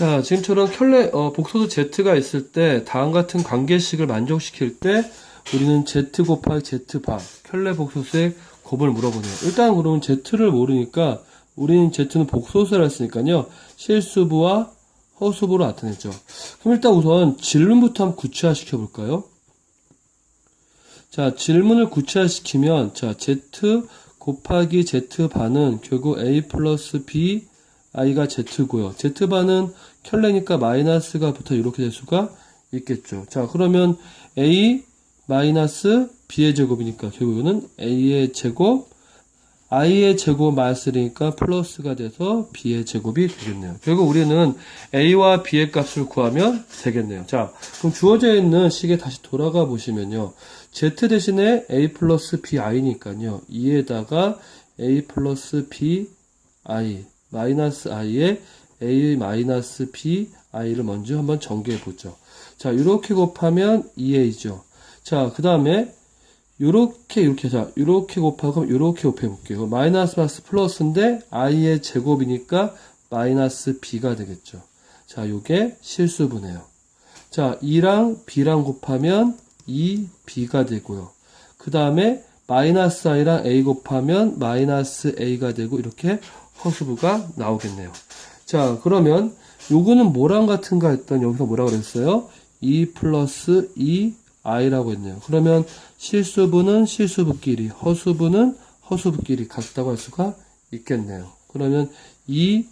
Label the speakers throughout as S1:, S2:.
S1: 자, 지금처럼 켤레, 어, 복소수 Z가 있을 때, 다음 같은 관계식을 만족시킬 때, 우리는 Z 곱하기 Z 바, 켤레 복소수의 곱을 물어보네요. 일단 그러면 Z를 모르니까, 우리는 Z는 복소수라 했으니까요, 실수부와 허수부로 나타냈죠. 그럼 일단 우선 질문부터 한번 구체화시켜 볼까요? 자, 질문을 구체화시키면, 자, Z 곱하기 Z 반은 결국 A 플러스 B i가 z고요. z반은 켤레니까 마이너스가 붙어 이렇게 될 수가 있겠죠. 자, 그러면 a 마이너스 b의 제곱이니까 결국은 a의 제곱 i의 제곱 마이너스니까 플러스가 돼서 b의 제곱이 되겠네요. 결국 우리는 a와 b의 값을 구하면 되겠네요. 자, 그럼 주어져 있는 식에 다시 돌아가 보시면요. z 대신에 a 플러스 b i니까요. 2에다가 a 플러스 b i 마이너스 i에 a 마이너스 b i를 먼저 한번 전개해 보죠. 자, 이렇게 곱하면 2a죠. 자, 그 다음에 요렇게 이렇게 자, 요렇게 곱하고 요렇게 곱해 볼게요. 마이너스 플러스 플러스인데 i의 제곱이니까 마이너스 b가 되겠죠. 자, 요게 실수분해요. 자, 2랑 b랑 곱하면 2b가 되고요. 그 다음에 마이너스 i랑 a 곱하면 마이너스 a가 되고 이렇게 허수부가 나오겠네요. 자, 그러면 요거는 뭐랑 같은가 했더니 여기서 뭐라고 그랬어요? 2 플러스 2i라고 했네요. 그러면 실수부는 실수부끼리, 허수부는 허수부끼리 같다고 할 수가 있겠네요. 그러면 2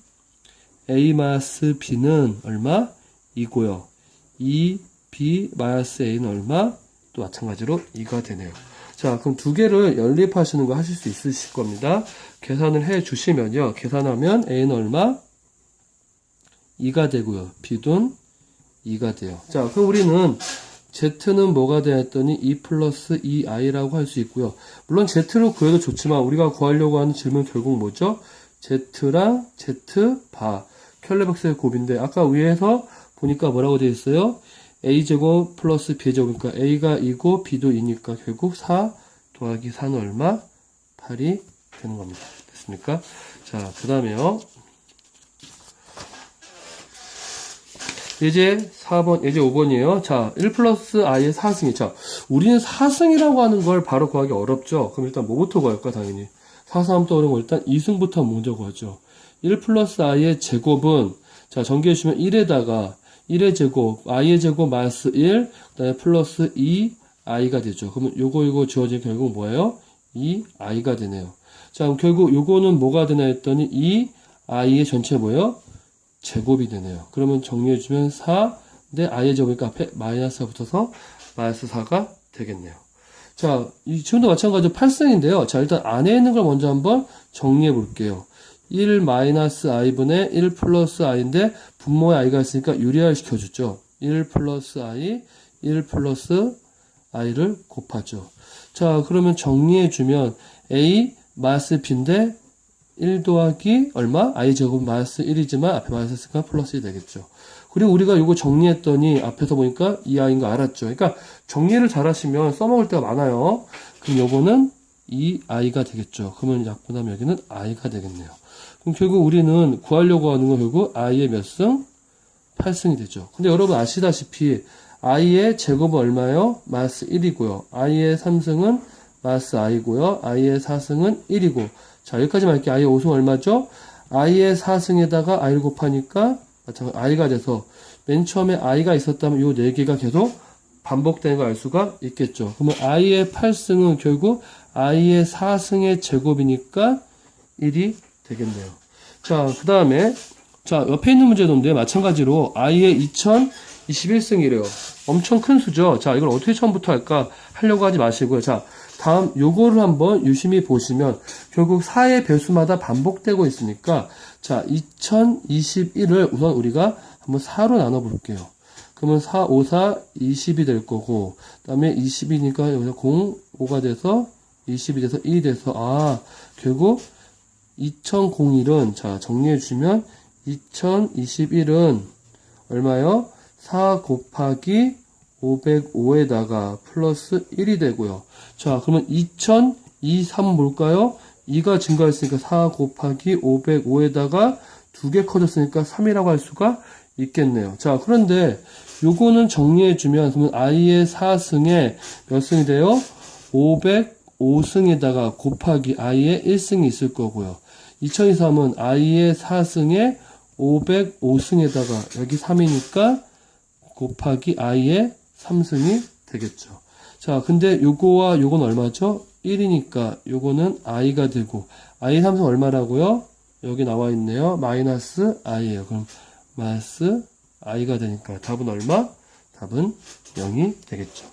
S1: a 마이너스 b는 얼마? 2고요. 2 b 마이너스 a는 얼마? 또 마찬가지로 2가 되네요. 자, 그럼 두 개를 연립하시는 거 하실 수 있으실 겁니다. 계산을 해 주시면요. 계산하면 A는 얼마? 2가 되고요. B도 2가 돼요. 자, 그럼 우리는 Z는 뭐가 되어 했더니 2 플러스 2i라고 할 수 있고요. 물론 Z로 구해도 좋지만 우리가 구하려고 하는 질문 결국 뭐죠? Z랑 Z 바 켤레박스의 곱인데 아까 위에서 보니까 뭐라고 되어 있어요? A제곱 플러스 b제곱 그러니까 a가 2고 b도 2니까 결국 4 더하기 4는 얼마? 8이 되는 겁니다. 됐습니까? 자, 그 다음에요. 이제 4번, 이제 5번이에요. 자, 1 플러스 i의 4승이. 자, 우리는 4승이라고 하는 걸 바로 구하기 어렵죠? 그럼 일단 뭐부터 구할까, 당연히? 4승하면 떠오르는 거 일단 2승부터 먼저 구하죠. 1 플러스 i의 제곱은, 자, 전개해주시면 1에다가 1의 제곱, i의 제곱 마이너스 1, 그 다음에 플러스 2, i가 되죠. 그러면 요거, 요거 지워진 결국 뭐예요? 2, i가 되네요. 자, 그럼 결국 요거는 뭐가 되나 했더니 2, i의 전체 뭐예요? 제곱이 되네요. 그러면 정리해주면 4, 근데 i의 제곱이니까 앞에 마이너스가 붙어서 마이너스 4가 되겠네요. 자, 이 지금도 마찬가지로 8승인데요. 자, 일단 안에 있는 걸 먼저 한번 정리해 볼게요. 1 마이너스 i분의 1 플러스 i인데 분모에 i가 있으니까 유리화를 시켜주죠. 1 플러스 i, 1 플러스 i를 곱하죠. 자, 그러면 정리해주면 a 마이너스 b인데 1 더하기 얼마? i 제곱 마이너스 1이지만 앞에 마이너스 있으니까 플러스 1이 되겠죠. 그리고 우리가 이거 정리했더니 앞에서 보니까 2i인 거 알았죠. 그러니까 정리를 잘 하시면 써먹을 때가 많아요. 그럼 요거는 2i가 되겠죠. 그러면 약분하면 여기는 i가 되겠네요. 그럼 결국 우리는 구하려고 하는 건 결국 i의 몇 승? 8승이 되죠. 근데 여러분 아시다시피 i의 제곱은 얼마요? 마이너스 1이고요. i의 3승은 마이너스 i고요. i의 4승은 1이고. 자, 여기까지 말게 i의 5승 얼마죠? i의 4승에다가 i를 곱하니까 마찬가지 i가 돼서 맨 처음에 i가 있었다면 요 4개가 계속 반복되는 걸 알 수가 있겠죠. 그러면 i의 8승은 결국 i의 4승의 제곱이니까 1이 되겠네요. 자, 그 다음에, 자, 옆에 있는 문제도인데, 마찬가지로, i의 2021승이래요. 엄청 큰 수죠? 자, 이걸 어떻게 처음부터 할까? 하려고 하지 마시고요. 자, 다음, 요거를 한번 유심히 보시면, 결국 4의 배수마다 반복되고 있으니까, 자, 2021을 우선 우리가 한번 4로 나눠 볼게요. 그러면 4, 5, 4, 20이 될 거고, 그 다음에 20이니까 여기서 0, 5가 돼서 20이 돼서 1이 돼서, 아, 결국 2001은, 자, 정리해주면, 2021은 얼마요? 4 곱하기 505에다가 플러스 1이 되고요. 자, 그러면 2023 뭘까요? 2가 증가했으니까 4 곱하기 505에다가 두개 커졌으니까 3이라고 할 수가 있겠네요. 자, 그런데 요거는 정리해주면, 그러면 i의 4승에 몇 승이 돼요? 505승에다가 곱하기 i의 1승이 있을 거고요. 2023은 i의 4승에 505승에다가 여기 3이니까 곱하기 i의 3승이 되겠죠. 자, 근데 요거와 요건 얼마죠? 1이니까 요거는 i가 되고 i 3승 얼마라고요? 여기 나와 있네요. 마이너스 i예요. 그럼 마이너스 i가 되니까 답은 얼마? 답은 0이 되겠죠.